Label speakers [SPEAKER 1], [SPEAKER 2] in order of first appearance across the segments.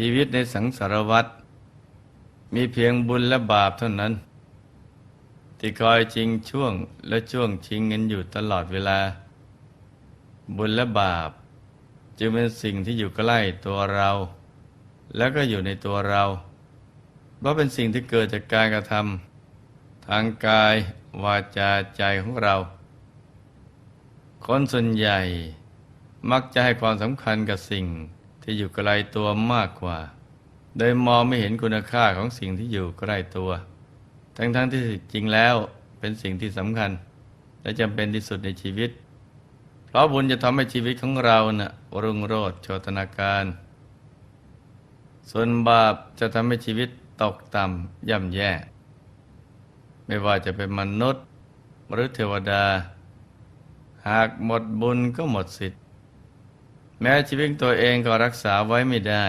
[SPEAKER 1] ชีวิตในสังสารวัฏมีเพียงบุญและบาปเท่านั้น ที่คอยชิงช่วงและช่วงชิงเงินอยู่ตลอดเวลา บุญและบาป จึงเป็นสิ่งที่อยู่ใกล้ตัวเรา แล้วก็อยู่ในตัวเราเพราะเป็นสิ่งที่เกิดจากการกระทำทางกายวาจาใจของเรา คนส่วนใหญ่มักจะให้ความสำคัญกับสิ่ง ที่อยู่ไกลตัวมากกว่า โดยมองไม่เห็นคุณค่าของสิ่งที่อยู่ใกล้ตัว ทั้งๆทที่จริงแล้วเป็นสิ่งที่สำคัญ และจำเป็นที่สุดในชีวิต เพราะบุญจะทำให้ชีวิตของเรานะ่ะรุ่งโรจน์โชตนาการ ส่วนบาปจะทำให้ชีวิตตกต่ำย่ำแย่ ไม่ว่าจะเป็นมนุษย์ หรือเทวดา หากหมดบุญก็หมดสิทธิ์ แม้ชีวิตตัวเองก็รักษาไว้ไม่ได้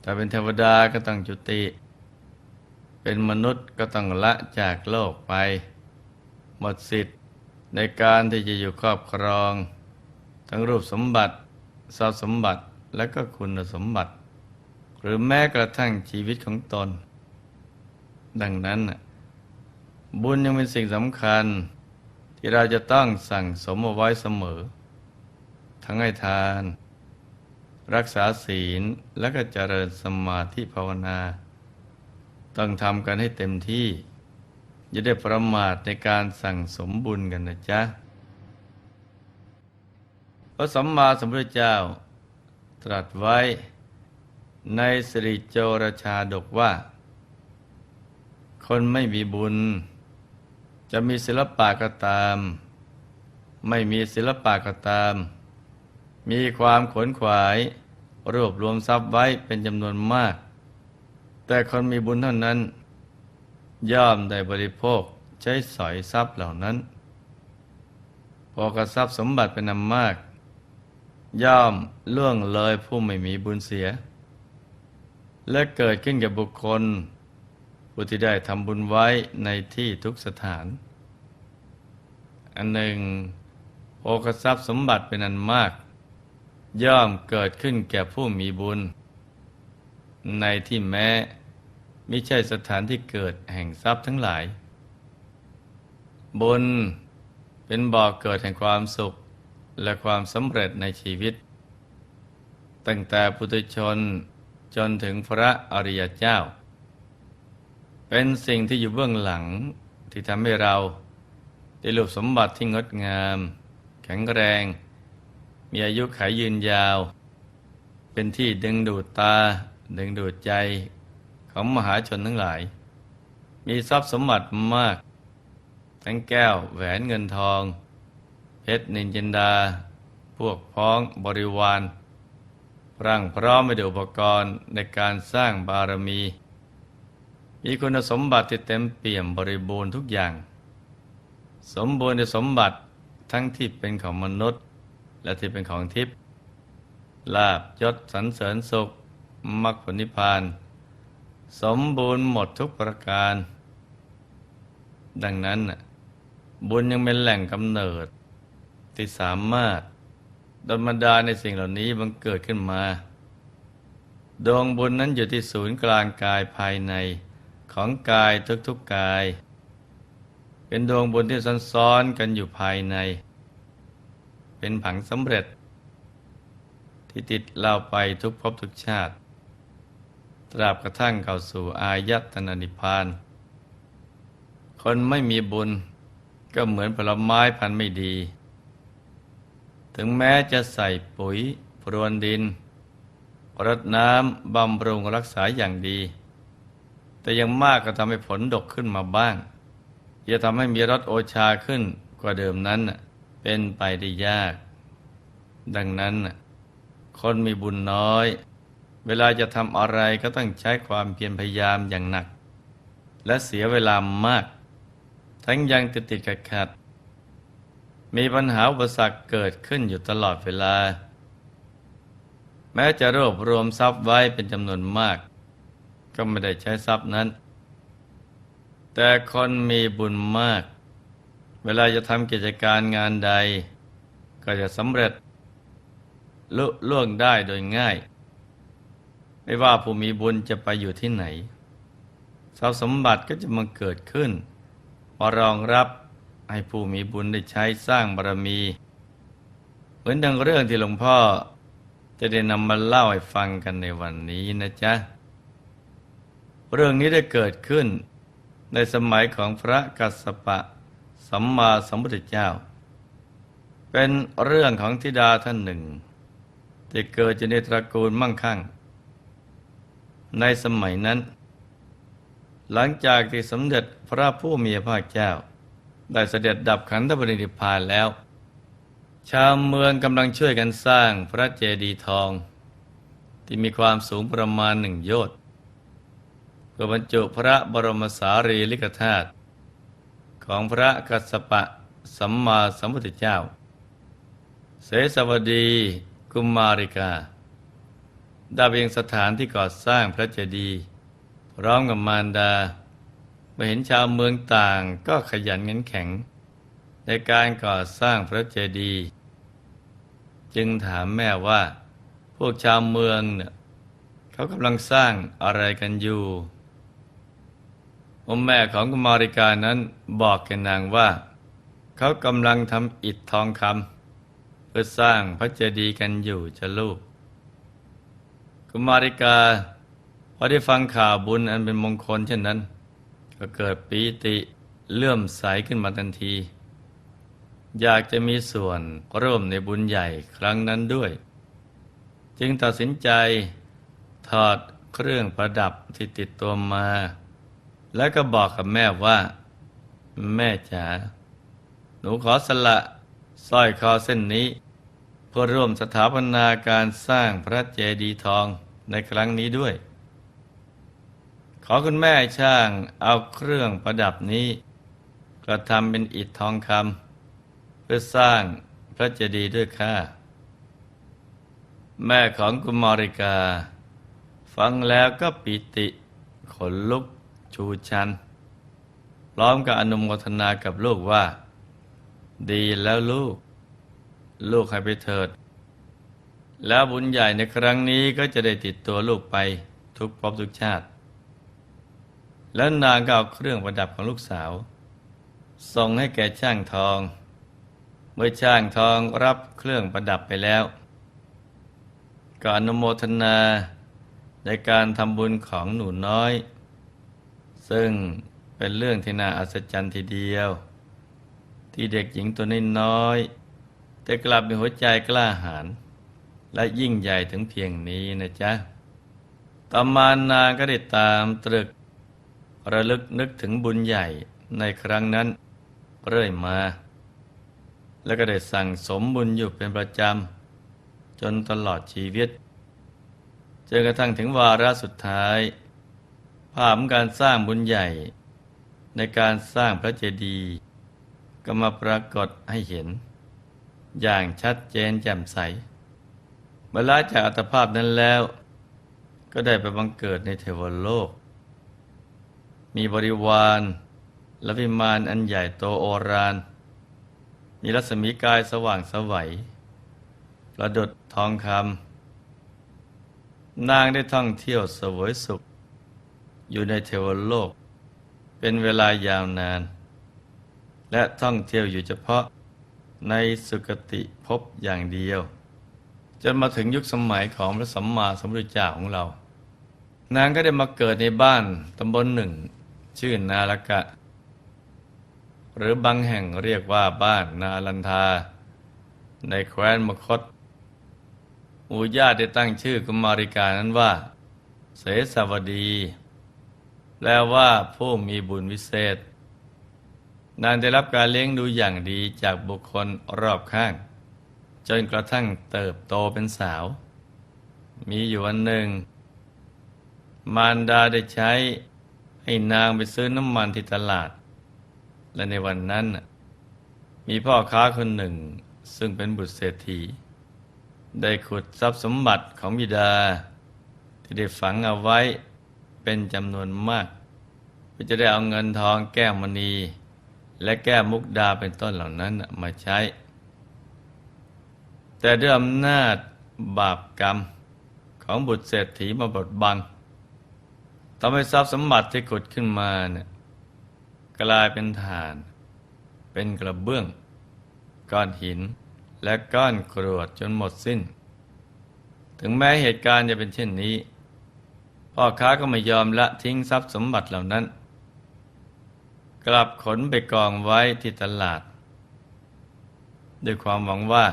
[SPEAKER 1] แต่เป็นเทวดาก็ต้องจุติ เป็นมนุษย์ก็ต้องละจากโลกไป หมดสิทธิ์ในการที่จะอยู่ครอบครอง ทั้งรูปสมบัติทรัพย์สมบัติและก็คุณสมบัติ หรือแม้กระทั่งชีวิตของตน ดังนั้นบุญยังเป็นสิ่งสำคัญ ที่เราจะต้องสั่งสมเอาไว้เสมอ ทั้งให้ทาน รักษาศีลและก็เจริญสมาธิภาวนา ต้องทำกันให้เต็มที่ อย่าได้ประมาทในการสั่งสมบุญกันนะจ๊ะพระสัมมาสัมพุทธเจ้า ตรัสไว้ในสิริโจรชาดกว่า คนไม่มีบุญ จะมีศิลปะก็ตาม ไม่มีศิลปะก็ตาม มีความขนขวาย รวบรวมทรัพย์ไว้เป็นจำนวนมาก แต่คนมีบุญเท่านั้น ย่อมได้บริโภคใช้สอยทรัพย์เหล่านั้น พอกระทรัพย์สมบัติเป็นนำมาก ย่อมล่วงเลยผู้ไม่มีบุญเสีย และเกิดขึ้นกับบุคคลผู้ที่ได้ทำบุญไว้ในที่ทุกสถาน อันหนึ่งโอกทรัพย์สมบัติเป็นอันมาก ย่อมเกิดขึ้นแก่ผู้มีบุญ ในที่แม้ไม่ใช่สถานที่เกิดแห่งทรัพย์ทั้งหลาย บุญเป็นบ่อกเกิดแห่งความสุขและความสำเร็จในชีวิต ตั้งแต่ปุถุชนจนถึงพระอริยเจ้า เป็นสิ่งที่อยู่เบื้องหลังที่ทำให้เราได้รูปสมบัติที่งดงาม แข็งแรง มีอายุขายยืนยาว เป็นที่ดึงดูดตา ดึงดูดใจของมหาชนทั้งหลาย มีทรัพย์สมบัติมาก ทั้งแก้วแหวนเงินทอง เพชรนินจินดา พวกพ้องบริวารร่างพร้อมไปด้วยอุปกรณ์ในการสร้างบารมี มีคุณสมบัติที่เต็มเปี่ยมบริบูรณ์ทุกอย่าง สมบูรณ์ในสมบัติทั้งที่เป็นของมนุษย์ และที่เป็นของทิพย์ลาบยศสรรเสริญสุขมรรคผลนิพพาน สมบูรณ์หมดทุกประการ ดังนั้นบุญยังเป็นแหล่งกำเนิด ที่สามารถดลบันดาในสิ่งเหล่านี้บังเกิดขึ้นมา ดวงบุญนั้นอยู่ที่ศูนย์กลางกายภายในของกายทุกๆกกาย เป็นดวงบุญที่ซ้อนๆกันอยู่ภายใน เป็นผังสำเร็จ ที่ติดเราไปทุกภพทุกชาติ ตราบกระทั่งเข้าสู่อายตนะนิพพาน คนไม่มีบุญก็เหมือนผลไม้พันธุ์ไม่ดี ถึงแม้จะใส่ปุ๋ยพรวนดินรดน้ำบำรุงรักษาอย่างดี แต่ยังมากก็ทำให้ผลดกขึ้นมาบ้าง จะทำให้มีรสโอชาขึ้นกว่าเดิมนั้น เป็นไปได้ยาก ดังนั้น คนมีบุญน้อย เวลาจะทำอะไรก็ต้องใช้ความเพียรพยายามอย่างหนัก และเสียเวลามาก ทั้งยังติดติดขัดขัดมีปัญหาอุปสรรคเกิดขึ้นอยู่ตลอดเวลา แม้จะรวบรวมทรัพย์ไว้เป็นจำนวนมาก ก็ไม่ได้ใช้ทรัพย์นั้น แต่คนมีบุญมาก เวลาจะทำกิจการงานใด ก็จะสำเร็จลุล่วงได้โดยง่าย ไม่ว่าผู้มีบุญจะไปอยู่ที่ไหนทรัพย์สมบัติก็จะมาเกิดขึ้นมารองรับให้ผู้มีบุญได้ใช้สร้างบารมี เหมือนดังเรื่องที่หลวงพ่อจะได้นำมาเล่าให้ฟังกันในวันนี้นะจ๊ะ เรื่องนี้ได้เกิดขึ้นในสมัยของพระกัสสปะ สัมมาสัมพุทธเจ้า เป็นเรื่องของธิดาท่านหนึ่งที่เกิดจในตระกูลมั่งคั่ง ในสมัยนั้น หลังจากที่สมเด็จพระผู้มีพระเจ้า ได้เสด็จดับขันธปรินิพพานแล้ว ชาวเมืองกำลังช่วยกันสร้างพระเจดีย์ทอง ที่มีความสูงประมาณหนึ่งโยชน์เพื่อบรรจุพระบรมสารีริกธาตุ ของพระกัสสปะสัมมาสัมพุทธเจ้า เสสวดีกุมมาริกา ได้เพียงสถานที่ก่อสร้างพระเจดีย์พร้อมกับมารดาเมื่อเห็นชาวเมืองต่างก็ขยันขันแข็ง ในการก่อสร้างพระเจดีย์จึงถามแม่ว่า พวกชาวเมืองเนี่ยเขากำลังสร้างอะไรกันอยู่ อมแม่ของกุมาริกานั้นบอกแกนางว่า เขากำลังทำอิฐทองคำเพื่อสร้างพระเจดีย์กันอยู่จะลูก กุมาริกาพอได้ฟังข่าวบุญอันเป็นมงคลเช่นนั้น ก็เกิดปีติเลื่อมใสขึ้นมาทันที อยากจะมีส่วนร่วมในบุญใหญ่ครั้งนั้นด้วย จึงตัดสินใจถอดเครื่องประดับที่ติดตัวมา แล้วก็บอกกับแม่ว่า แม่จ๋าหนูขอสละสร้อยคอเส้นนี้ เพื่อร่วมสถาปนาการสร้างพระเจดีย์ทองในครั้งนี้ด้วย ขอคุณแม่ช่างเอาเครื่องประดับนี้ กระทำเป็นอิฐทองคำเพื่อสร้างพระเจดีย์ด้วยค่ะแม่ของกุมาริกา ฟังแล้วก็ปิติขนลุก ชูชัน พร้อมกับอนุโมทนากับลูกว่า ดีแล้วลูก ลูกให้ไปเถิด แล้วบุญใหญ่ในครั้งนี้ก็จะได้ติดตัวลูกไปทุกภพทุกชาติ แล้วนางก็เอาเครื่องประดับของลูกสาว ส่งให้แก่ช่างทอง เมื่อช่างทองรับเครื่องประดับไปแล้วก็อนุโมทนาในการทำบุญของหนูน้อย ซึ่งเป็นเรื่องที่น่าอัศจรรย์ทีเดียว ที่เด็กหญิงตัวน้อยๆแต่กลับมีหัวใจกล้าหาญและยิ่งใหญ่ถึงเพียงนี้นะจ๊ะต่อมานางก็ได้ตามตรึก ระลึกนึกถึงบุญใหญ่ในครั้งนั้นเรื่อยมา แล้วก็ได้สั่งสมบุญอยู่เป็นประจำ จนตลอดชีวิตจนกระทั่งถึงวาระสุดท้าย ภาพการสร้างบุญใหญ่ ในการสร้างพระเจดีย์ก็มาปรากฏให้เห็น อย่างชัดเจนแจ่มใสเมื่อลาจากอัตภาพนั้นแล้ว ก็ได้ไปบังเกิดในเทวโลก มีบริวารและวิมานอันใหญ่โตโอรานมีรัศมีกายสว่างสวัยประดุดทองคำนางได้ท่องเที่ยวสวยสุข อยู่ในเทวโลก เป็นเวลายาวนาน และท่องเที่ยวอยู่เฉพาะในสุคติภพอย่างเดียว จนมาถึงยุคสมัยของพระสัมมาสัมพุทธเจ้าของเรา นางก็ได้มาเกิดในบ้านตำบลหนึ่ง ชื่อนาลกะ หรือบางแห่งเรียกว่าบ้านนาลันทา ในแคว้นมคตหมู่ญาติได้ตั้งชื่อกุมาริกานั้นว่า เสสวดี แปลว่าผู้มีบุญวิเศษ นางได้รับการเลี้ยงดูอย่างดีจากบุคคลรอบข้าง จนกระทั่งเติบโตเป็นสาว มีอยู่วันหนึ่ง มารดาได้ใช้ให้นางไปซื้อน้ำมันที่ตลาด และในวันนั้น มีพ่อค้าคนหนึ่งซึ่งเป็นบุตรเศรษฐี ได้ขุดทรัพย์สมบัติของบิดา ที่ได้ฝังเอาไว้ เป็นจำนวนมากเพื่อจะได้เอาเงินทองแก้วมณี และแก้วมุกดาเป็นต้นเหล่านั้นมาใช้ แต่ด้วยอำนาจบาปกรรมขของบุตรเศรษฐีมาบดบังทำให้ทรัพย์สมบัติที่ขุดขึ้นมาเนี่ยกลายเป็นฐาน เป็นกระเบื้อง ก้อนหิน และก้อนกรวดจนหมดสิ้น ถึงแม้เหตุการณ์จะเป็นเช่นนี้ พ่อค้าก็ไม่ยอมละทิ้งทรัพย์สมบัติเหล่านั้น กลับขนไปกองไว้ที่ตลาด ด้วยความหวังว่า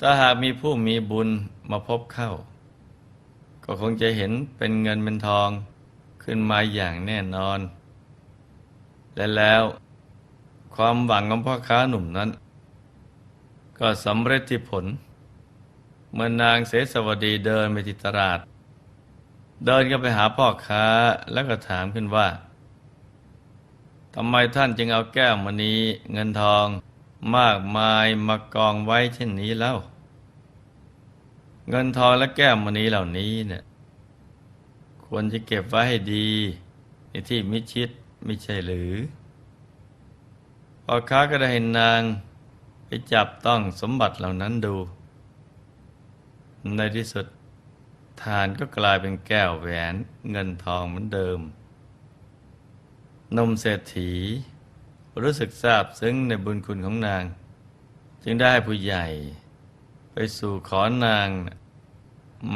[SPEAKER 1] ถ้าหากมีผู้มีบุญมาพบเข้า ก็คงจะเห็นเป็นเงินเป็นทองขึ้นมาอย่างแน่นอน และแล้วความหวังของพ่อค้าหนุ่มนั้น ก็สำเร็จที่ผล เมื่อนางเสสวดีเดินไปที่ตลาด เดินก็ไปหาพ่อค้าแล้วก็ถามขึ้นว่าทำไมท่านจึงเอาแก้วมณีเงินทองมากมายมากองไว้เช่นนี้แล้วเงินทองและแก้วมณีเหล่านี้เนี่ยควรจะเก็บไว้ให้ดีในที่มิชิดไม่ใช่หรือพ่อค้าก็ได้เห็นนางไปจับต้องสมบัติเหล่านั้นดู ในที่สุด ทานก็กลายเป็นแก้วแหวนเงินทองเหมือนเดิม นมเศรษฐี รู้สึกซาบซึ้งในบุญคุณของนาง จึงได้ผู้ใหญ่ ไปสู่ขอนาง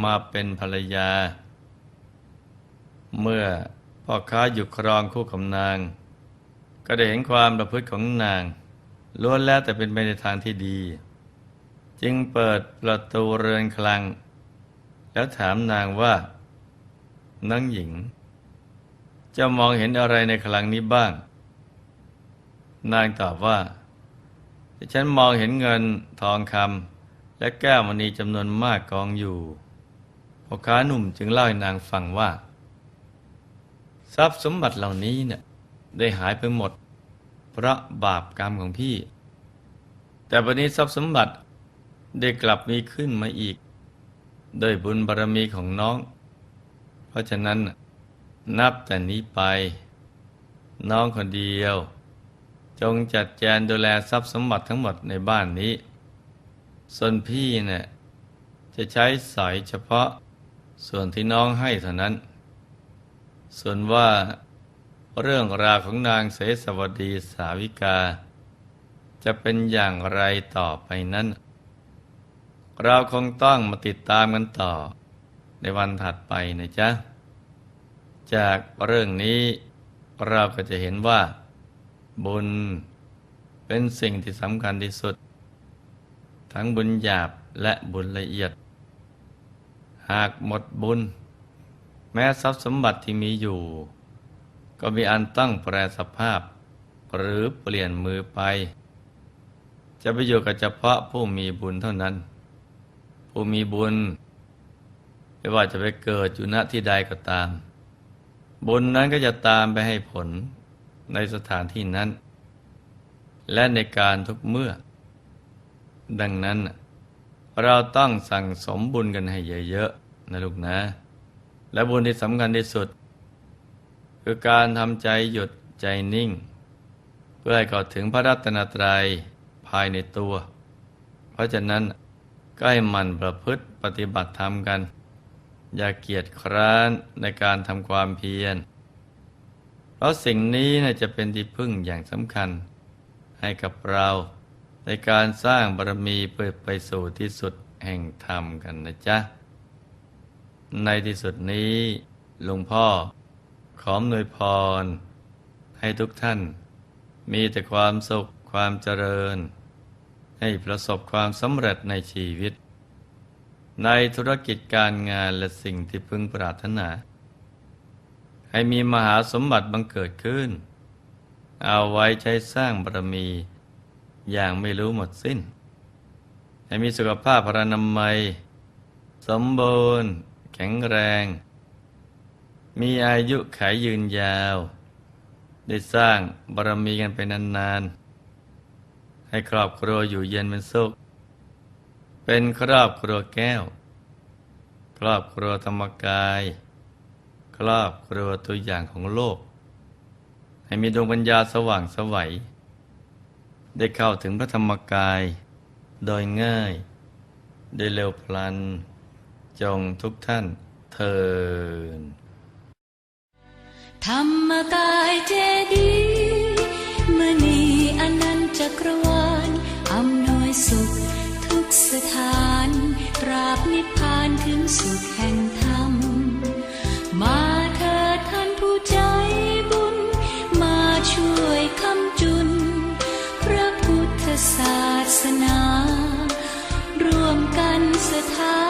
[SPEAKER 1] มาเป็นภรรยา เมื่อพ่อค้าอยู่ครองคู่กับนาง ก็ได้เห็นความประพฤติของนางล้วนแล้วแต่เป็นไปในทางที่ดี จึงเปิดประตูเรือนคลัง แล้วถามนางว่านางหญิง จะมองเห็นอะไรในคลังนี้บ้าง นางตอบว่าฉันมองเห็นเงินทองคำและแก้วมณีจำนวนมากกองอยู่พ่อค้าหนุ่มจึงเล่าให้นางฟังว่า ทรัพย์สมบัติเหล่านี้เนี่ยได้หายไปหมด เพราะบาปกรรมของพี่ แต่วันนี้ทรัพย์สมบัติได้กลับมีขึ้นมาอีก โดยบุญบารมีของน้อง เพราะฉะนั้นนับแต่นี้ไป น้องคนเดียว จงจัดแจงดูแลทรัพย์สมบัติทั้งหมดในบ้านนี้ ส่วนพี่เนี่ยจะใช้สอยเฉพาะส่วนที่น้องให้เท่านั้น ส่วนว่าเรื่องราวของนางเสสวดีสาวิกา จะเป็นอย่างไรต่อไปนั้น เราคงต้องมาติดตามกันต่อ ในวันถัดไปนะจ๊ะ จากเรื่องนี้เราก็จะเห็นว่า บุญเป็นสิ่งที่สำคัญที่สุด ทั้งบุญหยาบและบุญละเอียด หากหมดบุญ แม้ทรัพย์สมบัติที่มีอยู่ ก็มีอันต้องแปรสภาพ หรือเปลี่ยนมือไป จะไปอยู่กับเฉพาะผู้มีบุญเท่านั้น ผู้มีบุญไม่ว่าจะไปเกิดอยู่ณที่ใดก็ตาม บุญนั้นก็จะตามไปให้ผลในสถานที่นั้น และในการทุกเมื่อ ดังนั้น เราต้องสั่งสมบุญกันให้เยอะๆนะลูกนะ และบุญที่สำคัญที่สุด คือการทำใจหยุดใจนิ่ง เพื่อให้เข้าถึงพระรัตนตรัยภายในตัว เพราะฉะนั้น ก็ให้มันประพฤติปฏิบัติธรรมกัน อย่าเกียจคร้านในการทำความเพียร เพราะสิ่งนี้นะจะเป็นที่พึ่งอย่างสำคัญ ให้กับเราในการสร้างบารมีเพื่อไปสู่ที่สุดแห่งธรรมกันนะจ๊ะ ในที่สุดนี้หลวงพ่อขอมนวยพร ให้ทุกท่าน มีแต่ความสุขความเจริญ ให้ประสบความสำเร็จในชีวิต ในธุรกิจการงานและสิ่งที่พึงปรารถนา ให้มีมหาสมบัติบังเกิดขึ้น เอาไว้ใช้สร้างบารมี อย่างไม่รู้หมดสิ้น ให้มีสุขภาพพรรณนามัย สมบูรณ์ แข็งแรง มีอายุขายยืนยาว ได้สร้างบารมีกันไปนานๆ ให้ครอบครัวอยู่เย็นเป็นสุข เป็นครอบครัวแก้ว ครอบครัวธรรมกาย ครอบครัวตัวอย่างของโลก ให้มีดวงปัญญาสว่างสวัย ได้เข้าถึงพระธรรมกาย โดยง่ายได้เร็วพลัน จงทุกท่านเทิน
[SPEAKER 2] ธรรมกายเจดีย์มณีอนันต์จักรวาล สุข ทุกสถานปราบนิพพานถึงสุขแห่งธรรม มาเถิดท่านผู้ใจบุญ มาช่วยคำจุน พระพุทธศาสนารวมกันสถาน